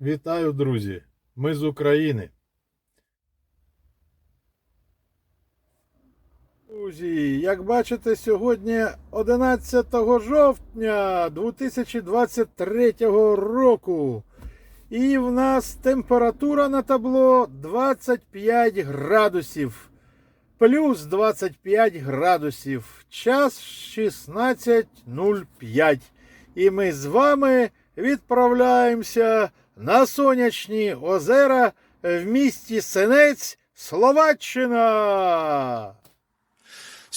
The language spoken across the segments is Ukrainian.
Вітаю, друзі! Ми з України. Друзі, як бачите, сьогодні 11 жовтня 2023 року. І в нас температура на табло 25 градусів. Плюс 25 градусів. Час 16.05. І ми з вами відправляємося на сонячні озера в місті Синець Словаччина.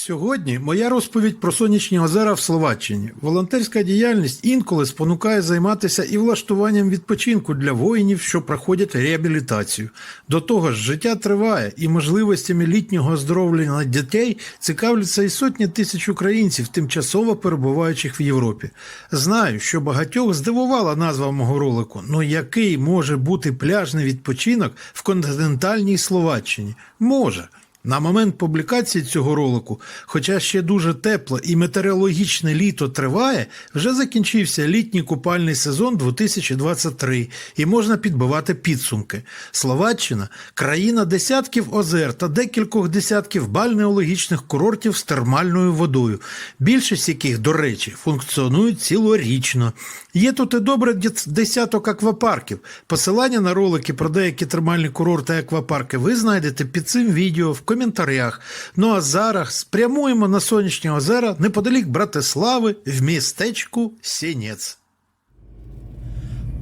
Сьогодні моя розповідь про сонячні озера в Словаччині. Волонтерська діяльність інколи спонукає займатися і влаштуванням відпочинку для воїнів, що проходять реабілітацію. До того ж, життя триває, і можливостями літнього оздоровлення дітей цікавляться і сотні тисяч українців, тимчасово перебуваючих в Європі. Знаю, що багатьох здивувала назва мого ролику. Ну який може бути пляжний відпочинок в континентальній Словаччині? Може. На момент публікації цього ролику, хоча ще дуже тепло і метеорологічне літо триває, вже закінчився літній купальний сезон 2023 і можна підбивати підсумки. Словаччина країна десятків озер та декількох десятків бальнеологічних курортів з термальною водою, більшість яких, до речі, функціонують цілорічно. Є тут і добре десяток аквапарків. Посилання на ролики про деякі термальні курорти і аквапарки ви знайдете під цим відео в коментарях. Ну а зараз спрямуємо на сонячні озера неподалік Братислави в містечку Сінець.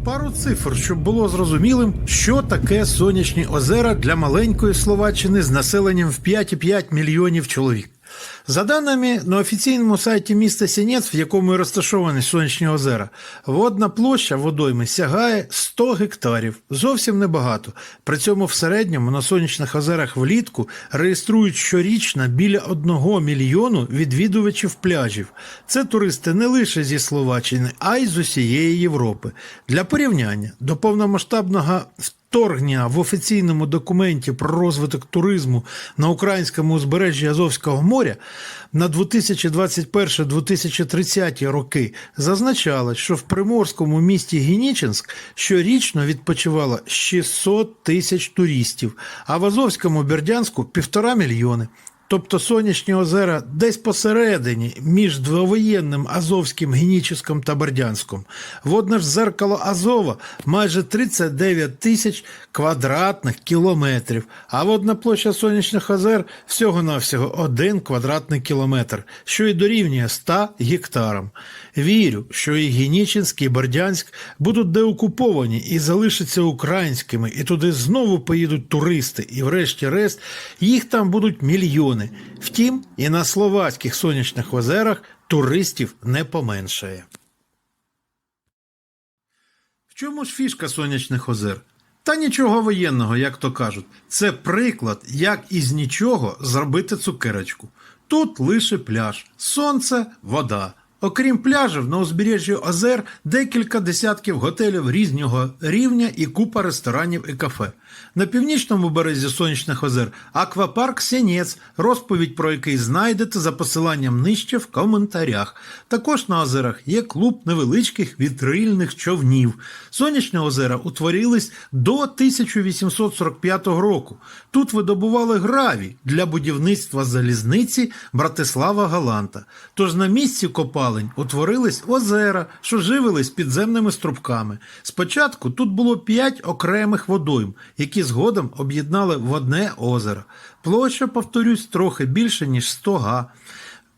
Пару цифр, щоб було зрозумілим, що таке сонячні озера для маленької Словаччини з населенням в 5,5 мільйонів чоловік. За даними на офіційному сайті міста Сінець, в якому і розташовані сонячні озера, водна площа водойми сягає 100 гектарів. Зовсім небагато. При цьому в середньому на сонячних озерах влітку реєструють щорічно біля 1 мільйону відвідувачів пляжів. Це туристи не лише зі Словаччини, а й з усієї Європи. Для порівняння до повномасштабного вторгнення в офіційному документі про розвиток туризму на українському узбережжі Азовського моря на 2021-2030 роки зазначалось, що в приморському місті Генічинськ щорічно відпочивало 600 тисяч туристів, а в Азовському Бердянську півтора мільйони. Тобто сонячні озера десь посередині між двовоєнним Азовським Геніческом та Бердянськом. Водне ж зеркало Азова майже 39 тисяч квадратних кілометрів, а водна площа сонячних озер всього-навсього 1 квадратний кілометр, що й дорівнює 100 гектарам. Вірю, що і Генічинськ, і Бердянськ будуть деокуповані і залишаться українськими, і туди знову поїдуть туристи, і врешті-решт їх там будуть мільйони. Втім, і на словацьких сонячних озерах туристів не поменшає. В чому ж фішка сонячних озер? Та нічого воєнного, як то кажуть. Це приклад, як із нічого зробити цукерочку. Тут лише пляж, сонце, вода. Окрім пляжів, на узбережжі озер декілька десятків готелів різного рівня і купа ресторанів і кафе. На північному березі сонячних озер аквапарк Сінець, розповідь про який знайдете за посиланням нижче в коментарях. Також на озерах є клуб невеличких вітрильних човнів. Сонячні озера утворились до 1845 року. Тут видобували гравій для будівництва залізниці Братислава Галанта. Тож на місці копалень утворились озера, що живились підземними струбками. Спочатку тут було п'ять окремих водойм, які згодом об'єднали в одне озеро. Площа, повторюсь, трохи більше, ніж 100 га.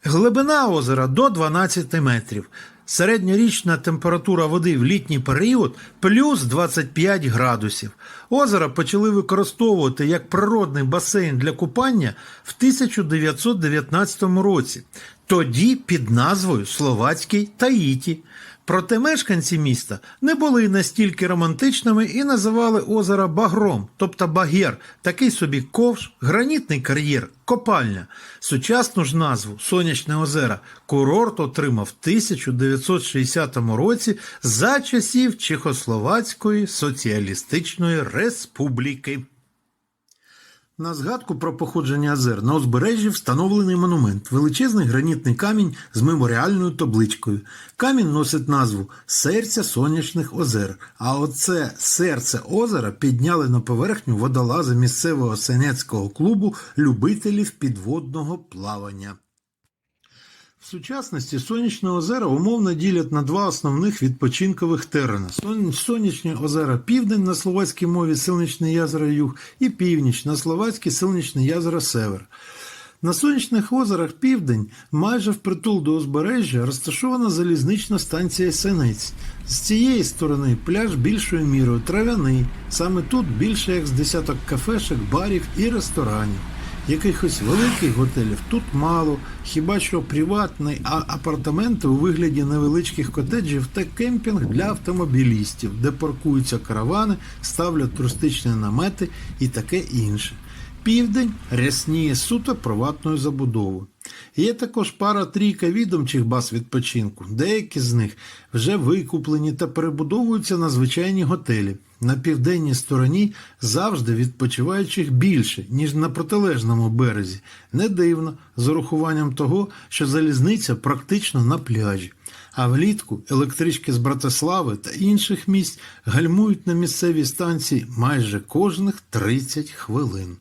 Глибина озера до 12 метрів. Середньорічна температура води в літній період плюс 25 градусів. Озеро почали використовувати як природний басейн для купання в 1919 році, тоді під назвою Словацький Таїті. Проте мешканці міста не були настільки романтичними і називали озеро Багром, тобто Багєр, такий собі ковш, гранітний кар'єр, копальня. Сучасну ж назву Сонячне озера курорт отримав в 1960 році за часів Чехословацької Соціалістичної Республіки. На згадку про походження озер на узбережжі встановлений монумент величезний гранітний камінь з меморіальною табличкою. Камінь носить назву Серця сонячних озер. А оце серце озера підняли на поверхню водолази місцевого сенецького клубу любителів підводного плавання. Сучасності сонячні озера умовно ділять на два основних відпочинкових терени: Сон- сонячні озера Південь на словацькій мові Сонячне озеро Юг і Північ на словацькій Сонячне озеро Север. На сонячних озерах Південь майже впритул до узбережжя розташована залізнична станція Сенець. З цієї сторони пляж більшою мірою трав'яний. Саме тут більше як з десяток кафешек, барів і ресторанів. Якихось великих готелів тут мало, хіба що приватний а- апартаменти у вигляді невеличких котеджів та кемпінг для автомобілістів, де паркуються каравани, ставлять туристичні намети і таке інше. Південь рясніє суто приватною забудовою. Є також пара трійка відомчих баз відпочинку. Деякі з них вже викуплені та перебудовуються на звичайні готелі. На південній стороні завжди відпочиваючих більше, ніж на протилежному березі. Не дивно, з урахуванням того, що залізниця практично на пляжі. А влітку електрички з Братислави та інших місць гальмують на місцевій станції майже кожних 30 хвилин.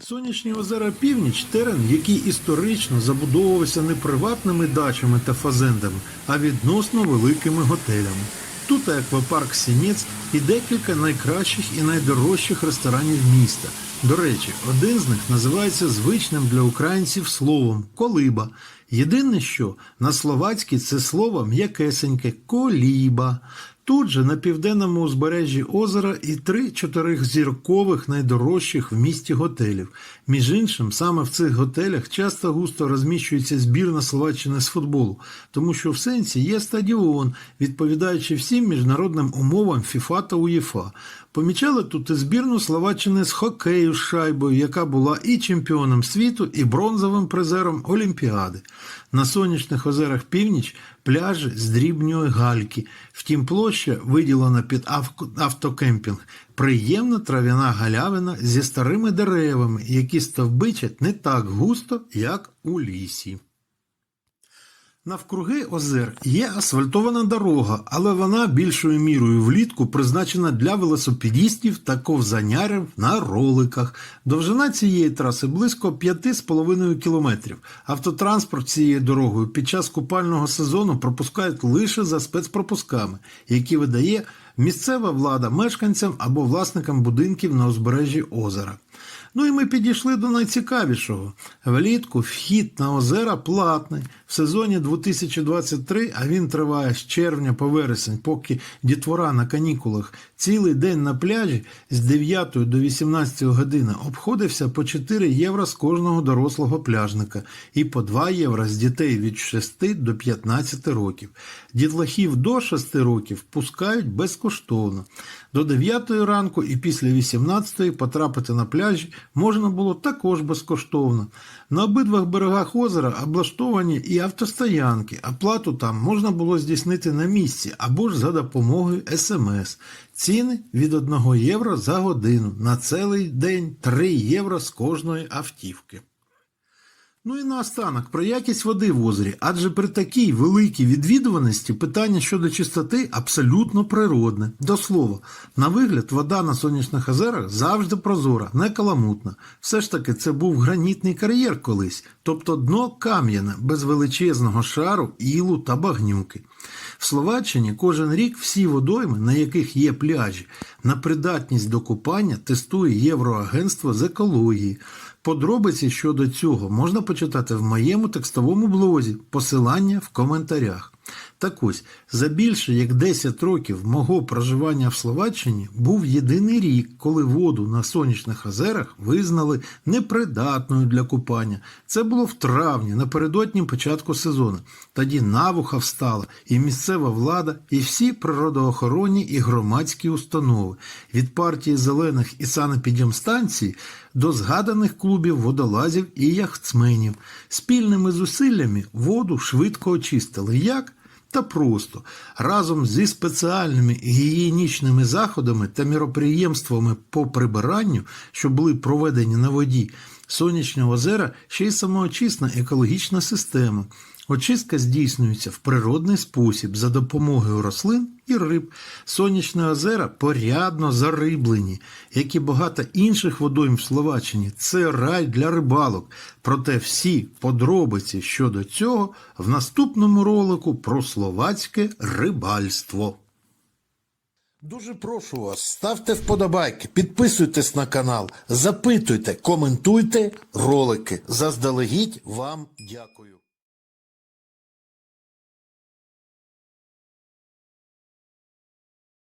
Сонячні озера Північ терен, який історично забудовувався не приватними дачами та фазендами, а відносно великими готелями. Тут аквапарк Сінець і декілька найкращих і найдорожчих ресторанів міста. До речі, один з них називається звичним для українців словом колиба. Єдине, що на словацькій це слово м'якесеньке коліба. Тут же на південному узбережжі озера і три чотиризіркових найдорожчих в місті готелів. Між іншим, саме в цих готелях часто густо розміщується збірна Словаччини з футболу, тому що в сенсі є стадіон, відповідаючи всім міжнародним умовам ФІФА та УЄФА. Помічали тут і збірну Словаччини з хокею з шайбою, яка була і чемпіоном світу, і бронзовим призером Олімпіади. На сонячних озерах північ пляжі з дрібньої гальки. Втім, площа виділена під автокемпінг. Приємна трав'яна галявина зі старими деревами, які стовбичать не так густо, як у лісі. Навкруги озер є асфальтована дорога, але вона більшою мірою влітку призначена для велосипедістів та ковзанярів на роликах. Довжина цієї траси близько 5,5 кілометрів. Автотранспорт цією дорогою під час купального сезону пропускають лише за спецпропусками, які видає місцева влада мешканцям або власникам будинків на узбережжі озера. Ну і ми підійшли до найцікавішого. Влітку вхід на озера платний. В сезоні 2023, а він триває з червня по вересень, поки дітвора на канікулах цілий день на пляжі з 9 до 18 години обходився по 4 євро з кожного дорослого пляжника і по 2 євро з дітей від 6 до 15 років. Дітлахів до 6 років пускають безкоштовно. До 9 ранку і після 18 потрапити на пляжі можна було також безкоштовно. На обидвах берегах озера облаштовані і автостоянки, а плату там можна було здійснити на місці або ж за допомогою СМС. Ціни від 1 євро за годину, на цілий день 3 євро з кожної автівки. Ну і наостанок про якість води в озері, адже при такій великій відвідуваності питання щодо чистоти абсолютно природне. До слова, на вигляд, вода на сонячних озерах завжди прозора, не каламутна. Все ж таки, це був гранітний кар'єр колись, тобто дно кам'яне, без величезного шару, ілу та багнюки. В Словаччині кожен рік всі водойми, на яких є пляжі, на придатність до купання тестує Євроагентство з екології. Подробиці щодо цього можна почитати в моєму текстовому блозі, посилання в коментарях. Так ось, за більше як 10 років мого проживання в Словаччині був єдиний рік, коли воду на сонячних озерах визнали непридатною для купання. Це було в травні, напередодні початку сезону. Тоді навуха встала і місцева влада, і всі природоохоронні і громадські установи від партії зелених і санепідемстанції до згаданих клубів водолазів і яхтсменів. Спільними зусиллями воду швидко очистили. Як? Та просто разом зі спеціальними гігієнічними заходами та міроприємствами по прибиранню, що були проведені на воді, сонячного озера ще й самоочисна екологічна система. Очистка здійснюється в природний спосіб за допомогою рослин і риб. Сонячні озера порядно зариблені, як і багато інших водойм в Словаччині. Це рай для рибалок. Проте всі подробиці щодо цього в наступному ролику про словацьке рибальство. Дуже прошу вас, ставте вподобайки, підписуйтесь на канал, запитуйте, коментуйте ролики. Заздалегідь вам дякую.